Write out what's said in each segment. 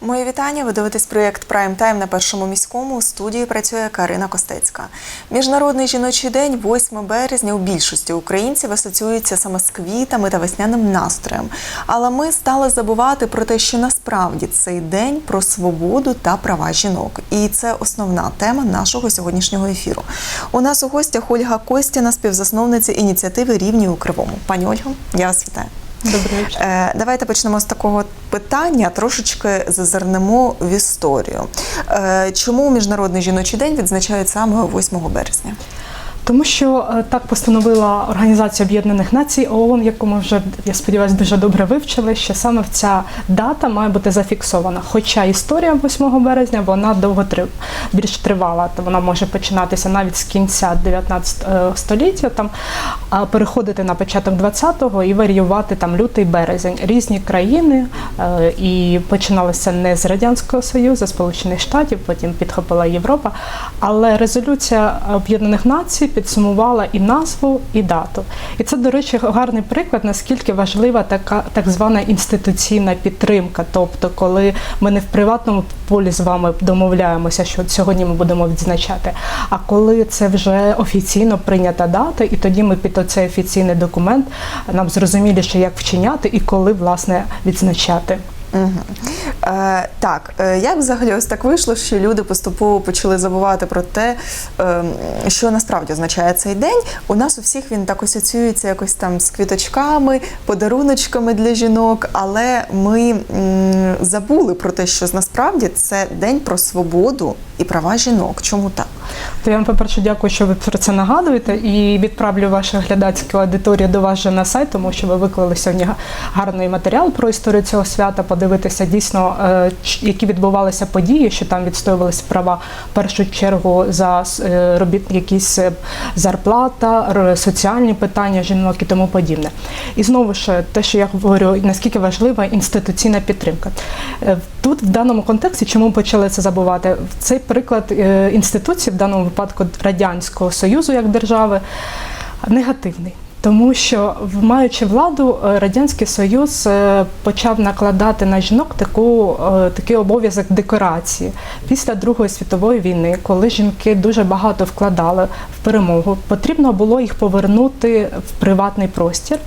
Мої вітання. Ви дивитесь проєкт Прайм Тайм на першому міському. У студії працює Карина Костецька. Міжнародний жіночий день, 8 березня, у більшості українців асоціюється саме з квітами та весняним настроєм. Але ми стали забувати про те, що насправді цей день про свободу та права жінок. І це основна тема нашого сьогоднішнього ефіру. У нас у гостях Ольга Костіна, співзасновниця ініціативи Рівні у Кривому. Пані Ольго, я вас вітаю. Добрий вечір. Е, Давайте почнемо з такого питання, трошечки зазирнемо в історію. Е, Чому Міжнародний жіночий день відзначають саме 8 березня? Тому що е, так постановила Організація Об'єднаних Націй ООН, яку ми вже я сподіваюся дуже добре вивчили, що саме ця дата має бути зафіксована. Хоча історія 8 березня вона довго трив, більш тривала, то вона може починатися навіть з кінця 19 е, століття, там переходити на початок 20-го і варіювати там лютий березень. Різні країни е, і починалося не з радянського союзу, з Сполучених Штатів, потім підхопила Європа. Але резолюція Об'єднаних Націй підсумувала і назву, і дату. І це, до речі, гарний приклад, наскільки важлива така так звана інституційна підтримка. Тобто, коли ми не в приватному полі з вами домовляємося, що сьогодні ми будемо відзначати, а коли це вже офіційно прийнята дата, і тоді ми під цей офіційний документ нам зрозуміліше, як вчиняти і коли власне відзначати. Угу. Е, так, е, як взагалі ось так вийшло, що люди поступово почали забувати про те, е, що насправді означає цей день. У нас у всіх він так асоціюється якось там з квіточками, подаруночками для жінок, але ми м, забули про те, що насправді це день про свободу і права жінок. Чому так? То я вам, по-перше, дякую, що ви про це нагадуєте, і відправлю вашу глядацьку аудиторію до вас же на сайт, тому що ви виклали сьогодні гарний матеріал про історію цього свята, подивитися дійсно, е, які відбувалися події, що там відстоювалися права в першу чергу за е, робіт, якісь е, зарплата, соціальні питання жінок і тому подібне. І знову ж те, що я говорю, наскільки важлива інституційна підтримка. Тут в даному контексті, чому почали це забувати? Цей приклад інституції, даному випадку Радянського Союзу як держави, негативний. Тому що, маючи владу, е, радянський союз е, почав накладати на жінок таку е, такий обов'язок декорації після Другої світової війни, коли жінки дуже багато вкладали в перемогу. Потрібно було їх повернути в приватний простір.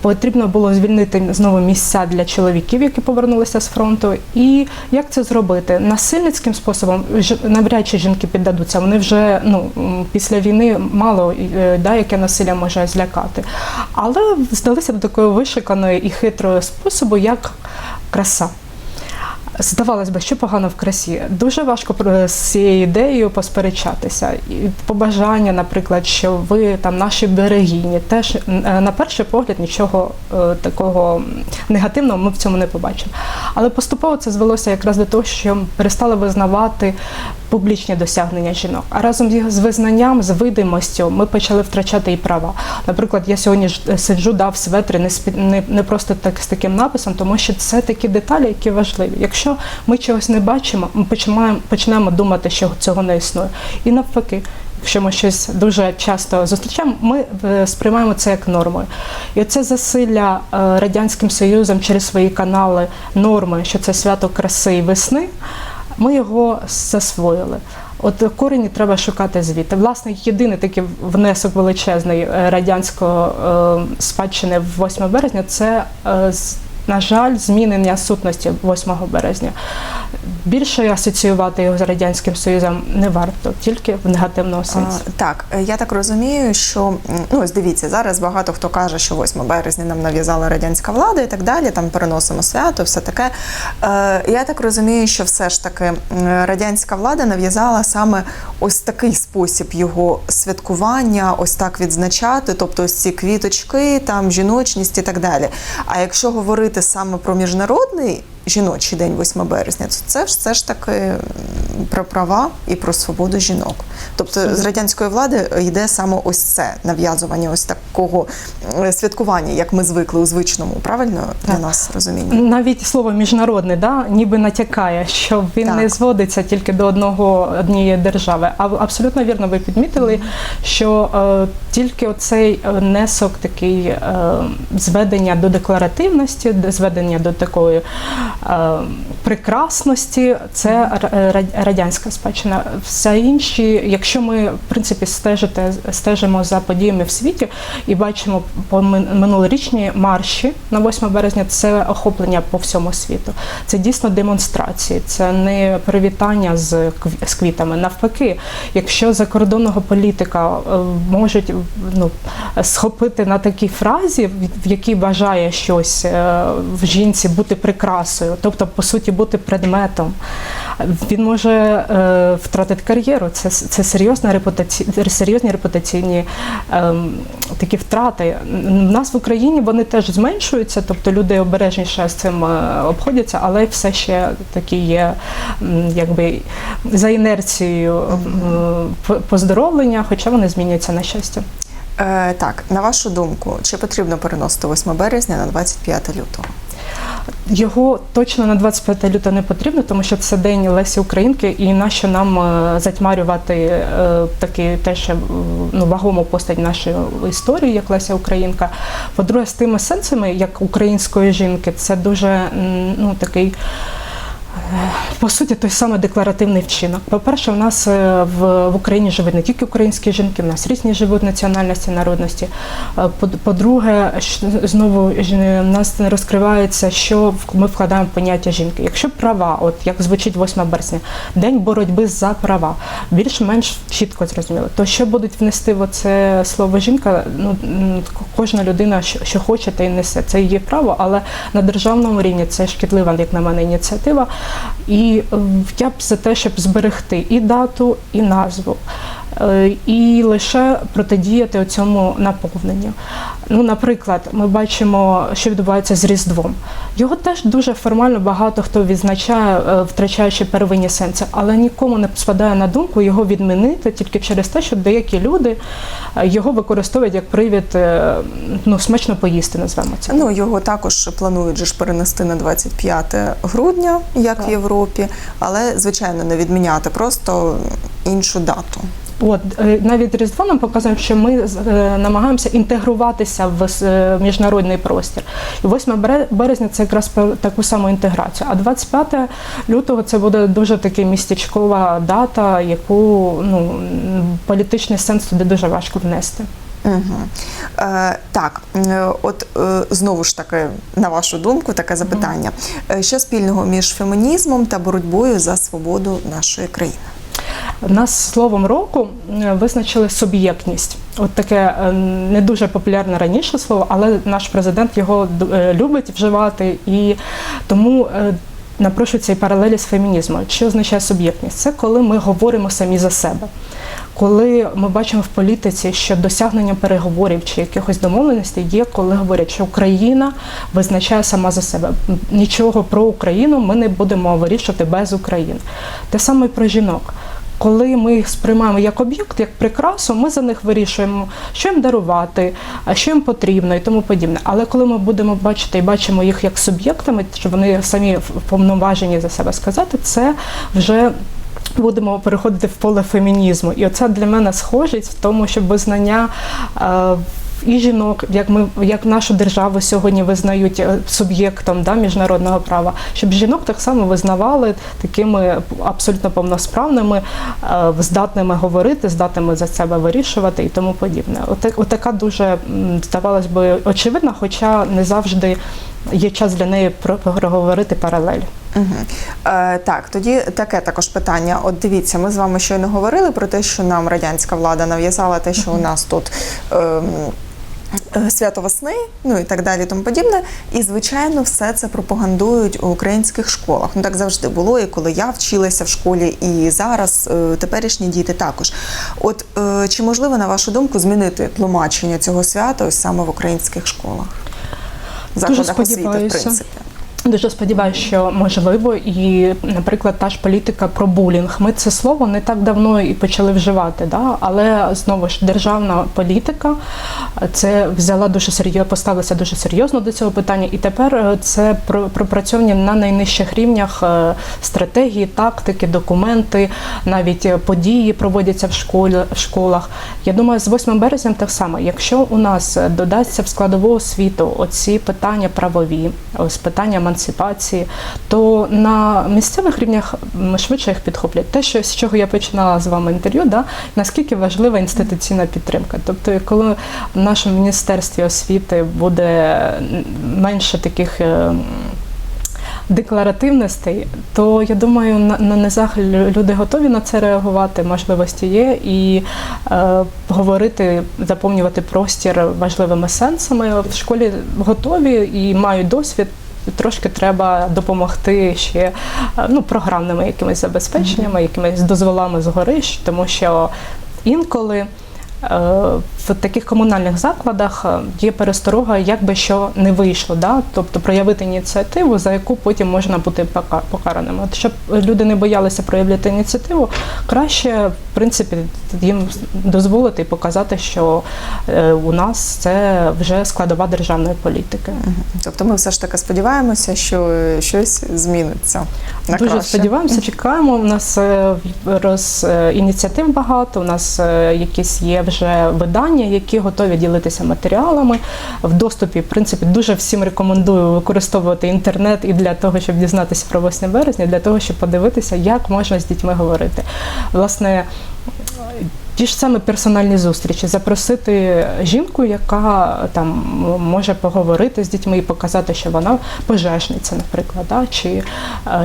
Потрібно було звільнити знову місця для чоловіків, які повернулися з фронту. І як це зробити? Насильницьким способом навряд чи жінки піддадуться. Вони вже ну після війни мало да, яке насилля може злякати. Але здалися до такої вишиканої і хитрої способу, як краса. Здавалось би, що погано в красі. Дуже важко з цією ідеєю посперечатися. І побажання, наприклад, що ви там наші берегині, теж е, на перший погляд нічого е, такого негативного ми в цьому не побачимо. Але поступово це звелося якраз до того, що перестали визнавати публічні досягнення жінок. А разом з- визнанням, з видимостю, ми почали втрачати і права. Наприклад, я сьогодні ж е, сиджу да, в светрі не, з-під- не, не просто так з таким написом, тому що це такі деталі, які важливі. Якщо ми чогось не бачимо, ми починаємо, починаємо думати, що цього не існує. І навпаки. Якщо ми щось дуже часто зустрічаємо, ми е, сприймаємо це як нормою. І оце засилля е, Радянським Союзом через свої канали норми, що це свято краси і весни, ми його засвоїли. От корені треба шукати звідти. Власне, єдиний такий внесок величезний радянської радянського е, спадщини в 8 березня це, е, на жаль, змінення сутності 8 березня. Більше асоціювати його з Радянським Союзом не варто, тільки в негативному сенсі. А, так, е, я так розумію, що ну ось дивіться, зараз багато хто каже, що 8 березня нам нав'язала радянська влада і так далі. Там переносимо свято, все таке. Е, я так розумію, що все ж таки радянська влада нав'язала саме ось такий спосіб його святкування, ось так відзначати, тобто ось ці квіточки, там жіночність і так далі. А якщо говорити саме про міжнародний жіночий день 8 березня, то це ж все ж таки про права і про свободу жінок. Тобто з радянської влади йде саме ось це нав'язування ось такого святкування, як ми звикли у звичному, правильно для Так. нас розуміння? Навіть слово міжнародне, да, ніби натякає, що він Так. не зводиться тільки до одного однієї держави. А абсолютно вірно ви підмітили, що е, тільки оцей е, внесок такий е, зведення до декларативності, де- зведення до такої прекрасності це ра- радянська спадщина. Все інші, якщо ми в принципі стежите, стежимо за подіями в світі і бачимо по мин- минулорічні марші на 8 березня, це охоплення по всьому світу. Це дійсно демонстрації, це не привітання з з квітами. Навпаки, якщо закордонного політика е, можуть ну, схопити на такій фразі, в- якій бажає щось е, в жінці бути прикрасою, тобто по суті бути предметом, він може е, втратити кар'єру. Це, це серйозна репутаці... серйозні репутаційні ем, такі втрати. У нас в Україні вони теж зменшуються, тобто люди обережніше з цим е, обходяться, але все ще такі є якби за інерцією по- поздоровлення, хоча вони змінюються на щастя. Е, так, на вашу думку, чи потрібно переносити 8 березня на 25 лютого? Його точно на 25 лютого не потрібно, тому що це день Лесі Українки, і нащо нам е, затьмарювати е, таки теж ну, вагому постать нашої історії, як Леся Українка. По-друге, з тими сенсами, як української жінки, це дуже ну, такий. По суті, той самий декларативний вчинок. По-перше, у нас е, в, в Україні живуть не тільки українські жінки, в нас різні живуть національності, народності. Е, по- По-друге, знову ж, е, в нас не розкривається, що в- ми вкладаємо в поняття жінки. Якщо права, от як звучить 8 березня, день боротьби за права, більш-менш чітко зрозуміло, то що будуть внести в це слово жінка, ну кожна людина, що хоче, та й несе. Це її право, але на державному рівні це шкідлива, як на мене, ініціатива. І е, я б за те, щоб зберегти і дату, і назву. Е, І лише протидіяти цьому наповненню. Ну, наприклад, ми бачимо, що відбувається з Різдвом. Його теж дуже формально багато хто відзначає, е, втрачаючи первинні сенси, але нікому не спадає на думку його відмінити тільки через те, що деякі люди е, його використовують як привід ну, смачно поїсти, назвемо це. Ну його також планують же ж перенести на 25 грудня, як Так. в Європі, але звичайно не відміняти, просто іншу дату. От е, навіть Різдво нам показує, що ми е, намагаємося інтегруватися в е, міжнародний простір. І 8 березня це якраз про таку саму інтеграцію. А 25 лютого це буде дуже таки містечкова дата, яку ну політичний сенс туди дуже важко внести. Угу. Е, так, от е, знову ж таки, на вашу думку, таке запитання: що спільного між фемінізмом та боротьбою за свободу нашої країни? В нас словом року е, визначили суб'єктність. От таке е, не дуже популярне раніше слово, але наш президент його е, любить вживати, і тому напрошується і паралелі з фемінізмом. Що означає суб'єктність? Це коли ми говоримо самі за себе. Коли ми бачимо в політиці, що досягнення переговорів чи якихось домовленостей є, коли говорять, що Україна визначає сама за себе. Нічого про Україну ми не будемо вирішувати без України. Те саме і про жінок. Коли ми їх сприймаємо як об'єкт, як прикрасу, ми за них вирішуємо, що їм дарувати, що їм потрібно і тому подібне. Але коли ми будемо бачити і бачимо їх як суб'єктами, що вони самі повноважені за себе сказати, це вже будемо переходити в поле фемінізму. І оце для мене схожість в тому, щоб визнання. І жінок, як ми як нашу державу сьогодні визнають е, суб'єктом да, міжнародного права, щоб жінок так само визнавали такими абсолютно повносправними, е, здатними говорити, здатними за себе вирішувати і тому подібне. Ота- Отака дуже здавалось би очевидна, хоча не завжди є час для неї проговорити паралель. Угу. Е, так, тоді таке також питання. От дивіться, ми з вами щойно говорили про те, що нам радянська влада нав'язала те, що у нас тут. е, Свято весни, ну і так далі, тому подібне. І звичайно, все це пропагандують у українських школах. Ну так завжди було, і коли я вчилася в школі, і зараз е, теперішні діти також. От е, чи можливо, на вашу думку, змінити тлумачення цього свята ось саме в українських школах? Закладах освіти, в принципі. Дуже сподіваюся, що можливо, і, наприклад, та ж політика про булінг. Ми це слово не так давно і почали вживати, да? але знову ж державна політика це взяла дуже серйозно, поставилася дуже серйозно до цього питання, і тепер е, це про- пропрацьовані на найнижчих рівнях е, стратегії, тактики, документи, навіть е, події проводяться в школі в школах. Я думаю, з 8 березня так само. Якщо у нас е, додасться в складову освіту оці питання правові, ось питання емансипації, то на місцевих рівнях швидше їх підхоплять. Те, що з чого я починала з вами інтерв'ю, да, наскільки важлива інституційна підтримка. Тобто, коли в нашому міністерстві освіти буде менше таких. е, Декларативностей, то я думаю, на, на низах люди готові на це реагувати. Можливості є і е, говорити, заповнювати простір важливими сенсами. В школі готові і мають досвід. Трошки треба допомогти ще е, ну, програмними якимись забезпеченнями, якимись дозволами згори, тому що інколи. Е, В таких комунальних закладах е, є пересторога, як би що не вийшло, да? тобто проявити ініціативу, за яку потім можна бути пока- покараним. От щоб люди не боялися проявляти ініціативу, краще в принципі їм дозволити і показати, що е, у нас це вже складова державної політики. Тобто ми все ж таки сподіваємося, що щось зміниться. На Дуже краще. сподіваємося, чекаємо. У нас роз ініціатив багато. У нас якісь є вже видання, які готові ділитися матеріалами в доступі. В принципі, дуже всім рекомендую використовувати інтернет і для того, щоб дізнатися про 8 березня, для того, щоб подивитися, як можна з дітьми говорити. Власне. Ті ж саме персональні зустрічі, запросити жінку, яка там може поговорити з дітьми і показати, що вона пожежниця, наприклад, да? чи е,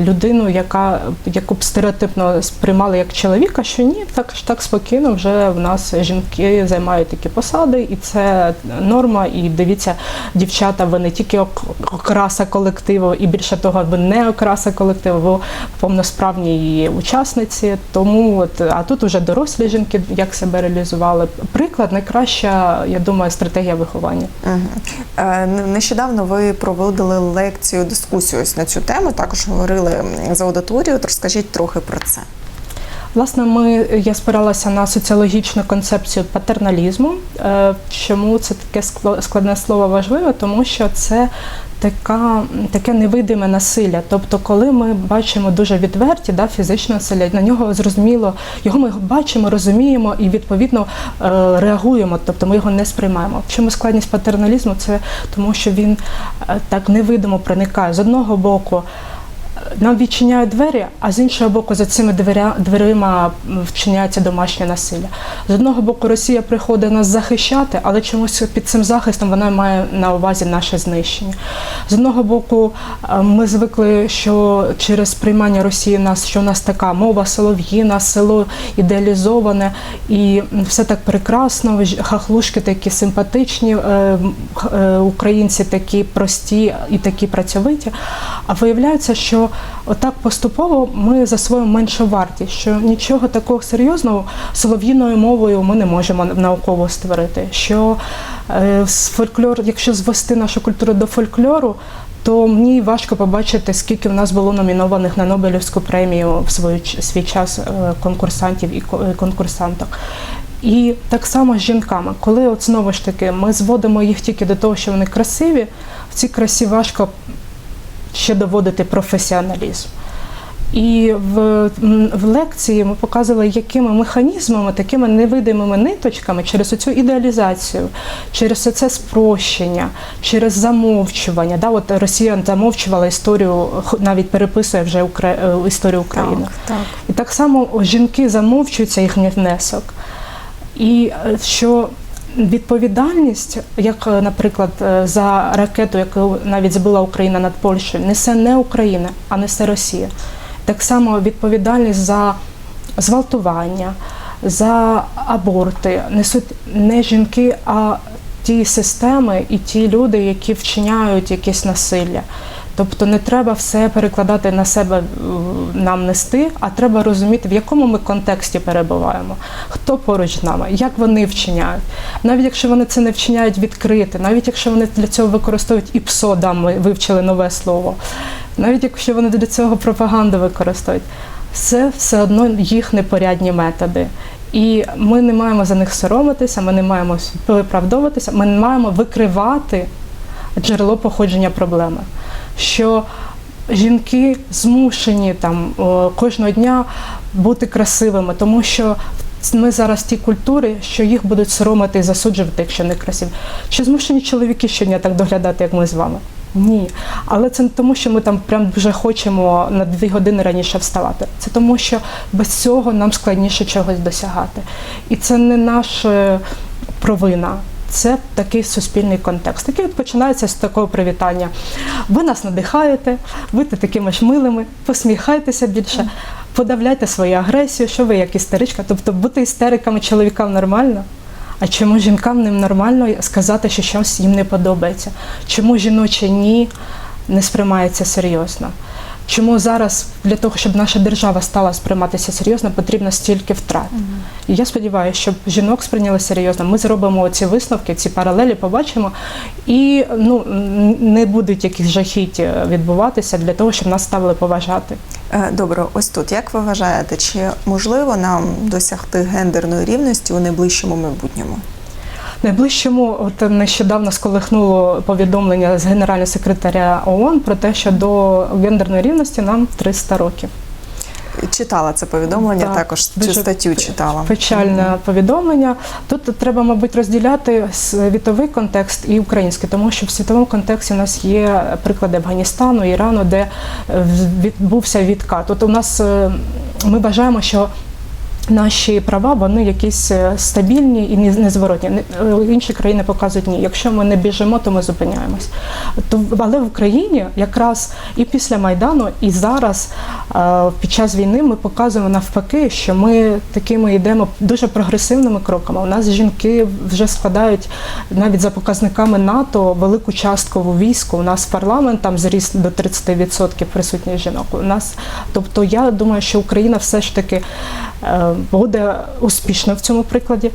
людину, яка яку б стереотипно сприймали як чоловіка, що ні, так так спокійно вже в нас жінки займають такі посади, і це норма. І дивіться, дівчата, ви не тільки окраса колективу, і більше того, ви не окраса колективу, ви повносправні її учасниці. Тому от а тут уже дорослі жінки як себе реалізували. Приклад найкраща, я думаю, стратегія виховання. Е, Нещодавно ви проводили лекцію, дискусію ось на цю тему. Також говорили м, з аудиторією. От Розкажіть трохи про це. Власне, ми я спиралася на соціологічну концепцію патерналізму. Е, Чому це таке складне слово важливе? Тому що це така, таке невидиме насилля. Тобто, коли ми бачимо дуже відверті да, фізичне насилля, на нього зрозуміло, його ми бачимо, розуміємо і відповідно е, реагуємо, тобто ми його не сприймаємо. В чому складність патерналізму? Це тому, що він е, так невидимо проникає з одного боку. Нам відчиняють двері, а з іншого боку, за цими дверя, дверима вчиняється домашнє насилля. З одного боку, Росія приходить нас захищати, але чомусь під цим захистом вона має на увазі наше знищення. З одного боку, е, ми звикли, що через приймання Росії нас, що у нас така мова солов'їна, село ідеалізоване, і все так прекрасно. Хахлушки такі симпатичні, е, е, українці такі прості і такі працьовиті. А виявляється, що отак поступово ми засвоїмо меншу вартість, що нічого такого серйозного солов'їною мовою ми не можемо науково створити. Що е, з фольклор, якщо звести нашу культуру до фольклору, то мені важко побачити, скільки в нас було номінованих на Нобелівську премію в свою свій час е, конкурсантів і конкурсанток. І так само з жінками, коли от знову ж таки ми зводимо їх тільки до того, що вони красиві, в цій красі важко ще доводити професіоналізм. І в, в лекції ми показували, якими механізмами, такими невидимими ниточками через цю ідеалізацію, через це спрощення, через замовчування. Да, от Росія замовчувала історію, навіть переписує вже Укра- е, історію України. так. І так само жінки замовчуються їхній внесок. І е, що відповідальність, як, е, наприклад, е, за ракету, яку навіть збила Україна над Польщею, несе не Україна, а несе Росія. Так само відповідальність за зґвалтування, за аборти несуть не жінки, а ті системи і ті люди, які вчиняють якесь насилля. Тобто не треба все перекладати на себе нам нести, а треба розуміти, в якому ми контексті перебуваємо, хто поруч з нами, як вони вчиняють. Навіть якщо вони це не вчиняють відкрити, навіть якщо вони для цього використовують і ПСО, да, ми вивчили нове слово, навіть якщо вони для цього пропаганду використовують, це все одно їх непорядні методи. І ми не маємо за них соромитися, ми не маємо виправдовуватися, ми не маємо викривати джерело походження проблеми. Що жінки змушені там кожного дня бути красивими, тому що ми зараз в тій культурі, що їх будуть соромити і засуджувати, якщо не красиві. Чи змушені чоловіки щодня так доглядати, як ми з вами? Ні, але це не тому, що ми там прям дуже хочемо на дві години раніше вставати. Це тому, що без цього нам складніше чогось досягати. І це не наша провина. Це такий суспільний контекст, який починається з такого привітання. Ви нас надихаєте, будьте такими ж милими, посміхайтеся більше, подавляйте свою агресію, що ви як істеричка. Тобто бути істериками чоловікам нормально. А чому жінкам не нормально сказати, що щось їм не подобається? Чому жіноче ні не сприймається серйозно? Чому зараз для того, щоб наша держава стала сприйматися серйозно, потрібно стільки втрат? І я сподіваюся, щоб жінок сприйняли серйозно. Ми зробимо ці висновки, ці паралелі, побачимо, і ну не будуть якісь жахіть е, відбуватися для того, щоб нас ставили поважати. Е, Добре, ось тут як ви вважаєте, чи можливо нам досягти гендерної рівності у найближчому майбутньому? Найближчому от нещодавно сколихнуло повідомлення з генерального секретаря ООН про те, що до гендерної рівності нам 300 років. Читала це повідомлення, Так, також дуже статтю читала. Печальне повідомлення. Тут треба, мабуть, розділяти світовий контекст і український, тому що в світовому контексті у нас є приклади Афганістану, Ірану, де е, відбувся відкат. От у нас е, ми вважаємо, що Наші права вони якісь е, стабільні і не- незворотні. Не- е, Інші країни показують ні. Якщо ми не біжимо, то ми зупиняємось. То але в Україні якраз і після майдану, і зараз е, під час війни ми показуємо навпаки, що ми такими йдемо дуже прогресивними кроками. У нас жінки вже складають навіть за показниками НАТО велику частку в війську. У нас парламент там зріс до 30% присутніх жінок. У нас, тобто, я думаю, що Україна все ж таки е, буде успішною в цьому прикладі.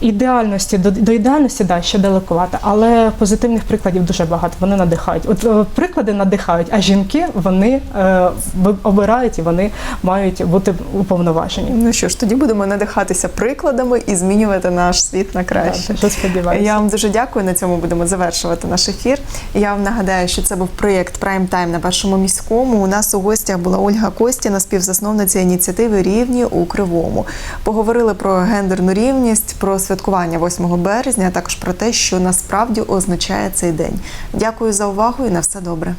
Ідеальності до, до ідеальності да, ще далекувато, але позитивних прикладів дуже багато. Вони надихають. От е, приклади надихають, а жінки вони е, обирають і вони мають бути уповноважені. Ну що ж, тоді будемо надихатися прикладами і змінювати наш світ на Так, краще. Дуже сподіваюся. Я вам дуже дякую. На цьому будемо завершувати наш ефір. Я вам нагадаю, що це був проєкт Прайм Тайм на першому міському. У нас у гостях була Ольга Костіна, співзасновниця ініціативи Рівні у Кривому. Поговорили про гендерну рівність, про святкування 8 березня, а також про те, що насправді означає цей день. Дякую за увагу і на все добре.